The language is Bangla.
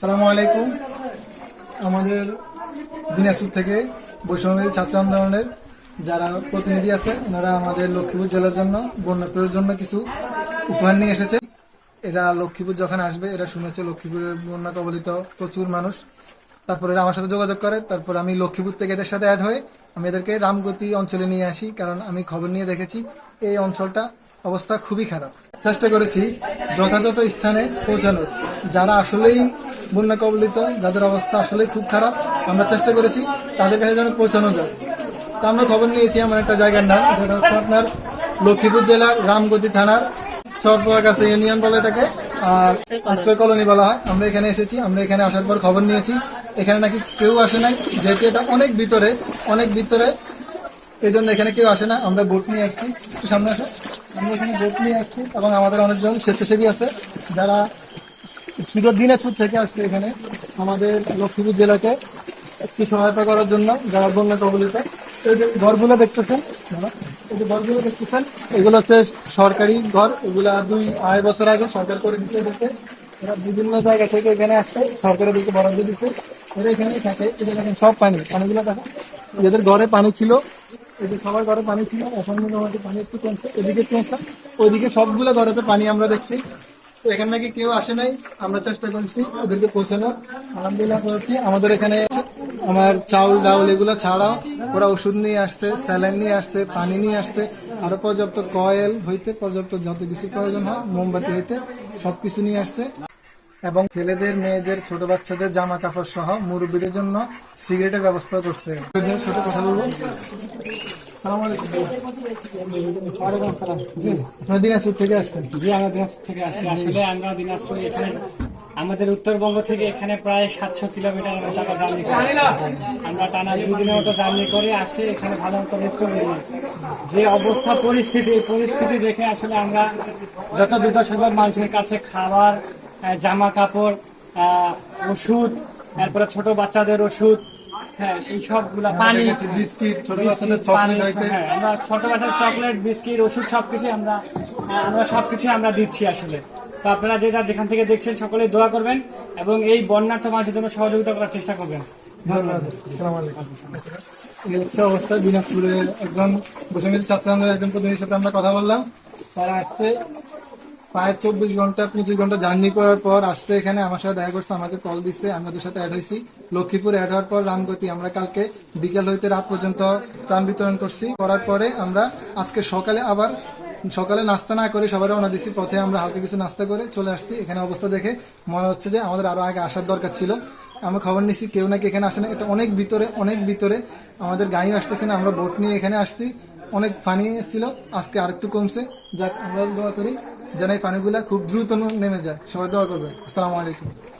সালামু আলাইকুম। আমাদের দিনাজপুর থেকে বৈষম্যবাদী ছাত্র আন্দোলনের যারা প্রতিনিধি আছে, ওনারা আমাদের লক্ষ্মীপুর জেলার জন্য বন্যাত্মদের জন্য কিছু উপহার নিয়ে এসেছে। এরা লক্ষ্মীপুর যখন আসবে, এরা শুনেছে লক্ষ্মীপুরের বন্যা কবলিত প্রচুর মানুষ। তারপরে এরা আমার সাথে যোগাযোগ করে, তারপর আমি লক্ষ্মীপুর থেকে এদের সাথে অ্যাড হয়ে আমি এদেরকে রামগতি অঞ্চলে নিয়ে আসি, কারণ আমি খবর নিয়ে দেখেছি, এই অঞ্চলটা অবস্থা খুবই খারাপ। চেষ্টা করেছি যথাযথ স্থানে পৌঁছানোর। যারা আসলেই বন্যা কবলিত, যাদের অবস্থা আসলেই খুব খারাপ, আমরা চেষ্টা করেছি তাদের কাছে যেন পৌঁছানো যায়। তা আমরা খবর নিয়েছি এমন একটা জায়গার নাম, যেটা হচ্ছে আপনার লক্ষ্মীপুর জেলার রামগতি থানার চরপোয়া কাছে ইউনিয়ন বলে এটাকে, আর আশ্রয় কলোনি বলা হয়। আমরা এখানে এসেছি, আমরা এখানে আসার পর খবর নিয়েছি। এখানে নাকি কেউ আসে নাই, যেহেতু এটা অনেক ভিতরে অনেক ভিতরে এই জন্য এখানে কেউ আসে না। আমরা বোট নিয়ে আসছি। সামনে আসো। আমরা এখানে বোট নিয়ে আসছি, এবং আমাদের অনেকজন স্বেচ্ছাসেবী আছে, যারা শুধু দিনাজপুর থেকে আসছে এখানে আমাদের লক্ষ্মীপুর জেলাকে একটু সহায়তা করার জন্য যারা বন্যা কবলিত, এই যে ঘরগুলো দেখতেছেন এই যে ঘরগুলো দেখতেছেন, এগুলো হচ্ছে সরকারি ঘর, এগুলা দুই আড়াই বছর আগে সরকার করে দিতে দিতে এরা বিভিন্ন জায়গা থেকে এখানে আসছে, সরকারের দিকে বরাদ্দ দিতে এরা এখানেই থাকে এটা দেখেন সব পানি, পানিগুলো দেখেন, এদের ঘরে পানি ছিল এদের সবার ঘরে পানি ছিল, এখন মোটামুটি পানি একটু কমছে, এদিকে কমছে, ওইদিকে সবগুলো ঘরেতে পানি আমরা দেখছি। এখানে নাকি কেউ আসে নাই, আমরা চেষ্টা করছি ওদেরকে পৌঁছানোর। আলহামদুলিল্লাহ আমাদের এখানে আমার চাউল, ডাউল এগুলো ছাড়াও ওরা ওষুধ নিয়ে আসছে, স্যালাইন নিয়ে আসছে, পানি নিয়ে আসছে। আরও পর্যাপ্ত কয়েল হইতে, পর্যাপ্ত যত কিছু প্রয়োজন হয়, মোমবাতি হইতে সবকিছু নিয়ে আসছে। এবং ছেলেদের মেয়েদের ছোট বাচ্চাদের জামা কাপড় সহ মুরব্বীদের জন্য সিগারেটের ব্যবস্থা করছে। সাথে কথা বলব। আপনারা দিনাজপুর থেকে আসছেন? জি আমরা দিনাজপুর থেকে আসছি। আসলে আমরা দিনাজপুর এখানে আমাদের উত্তরবঙ্গ থেকে এখানে প্রায় সাতশো কিলোমিটার মতো আমরা জার্নি করি। আমরা টানা দুই দিনের মতো জার্নি করে আসি এখানে ভালো মতো রেস্ট যে অবস্থা পরিস্থিতি এই পরিস্থিতি দেখে আসলে আমরা যত দ্রুত সম্ভব মানুষের কাছে খাবার জামা কাপড় ওষুধ তারপরে ছোট বাচ্চাদের ওষুধ হ্যাঁ এই সবগুলা পানি বিস্কিট ছোট বাচ্চাদের চকলেট হ্যাঁ, আমরা ছোট চকলেট বিস্কিট ওষুধ সবকিছু আমরা আমরা সবকিছু আমরা দিচ্ছি আসলে। তো আপনারা যে যা যেখান থেকে দেখছেন সকলে দোয়া করবেন এবং এই বন্যার্থ মানুষের জন্য সহযোগিতা করার চেষ্টা করবেন। ধন্যবাদ। আসসালামু আলাইকুম। এই হচ্ছে অবস্থা দিনাজপুরে একজন ছাত্র আন্দোলনের একজন প্রতিনিধির সাথে আমরা কথা বললাম। তারা আসছে। প্রায় চব্বিশ ঘণ্টা, পঁচিশ ঘণ্টা জার্নি করার পর আসছে এখানে, আমার সাথে দেখা করছে, আমাকে কল দিচ্ছে আমি ওদের সাথে অ্যাড হয়েছি। লক্ষ্মীপুর অ্যাড হওয়ার পর রামগতি, আমরা কালকে বিকেল হইতে রাত পর্যন্ত ত্রাণ বিতরণ করছি। করার পরে আমরা আজকে সকালে আবার, সকালে নাস্তা না করে সবাই রওনা দিছি, পথে আমরা হালকা কিছু নাস্তা করে চলে আসছি। এখানে অবস্থা দেখে মনে হচ্ছে যে আমাদের আরও আগে আসার দরকার ছিল। আমরা খবর নিছি, কেউ নাকি এখানে আসে না। এটা অনেক ভিতরে অনেক ভিতরে আমাদের গাড়িও আসতেছে না, আমরা বোট নিয়ে এখানে আসছি। অনেক ফানি এসেছিল আজকে আরেকটু কমছে। যাক, আমরা দোয়া করি। যেন এই পানিগুলা খুব দ্রুত নেমে যায়। সবাই দোয়া করবে আসসালামু আলাইকুম।